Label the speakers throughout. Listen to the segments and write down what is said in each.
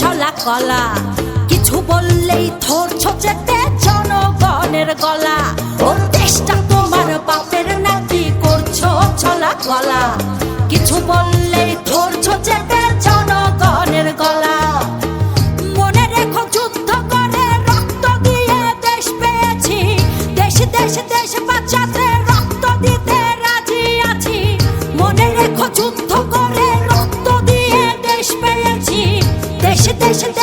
Speaker 1: ছলা কলা। কিছু বললেই ধরছো চেপে জনগণের গলা। ও দেশটা তোমার বাপের নাকি করছ ছলা কলা। কিছু বললেই ধরছো চেপে জনগণের গলা। মনে রেখো যুদ্ধ করে রক্ত দিয়ে দেশ পেয়েছি। দেশ দেশ দেশ বাঁচাতে রক্ত দিতে রাজি আছি। মনে রেখো যুদ্ধ করে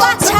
Speaker 1: ও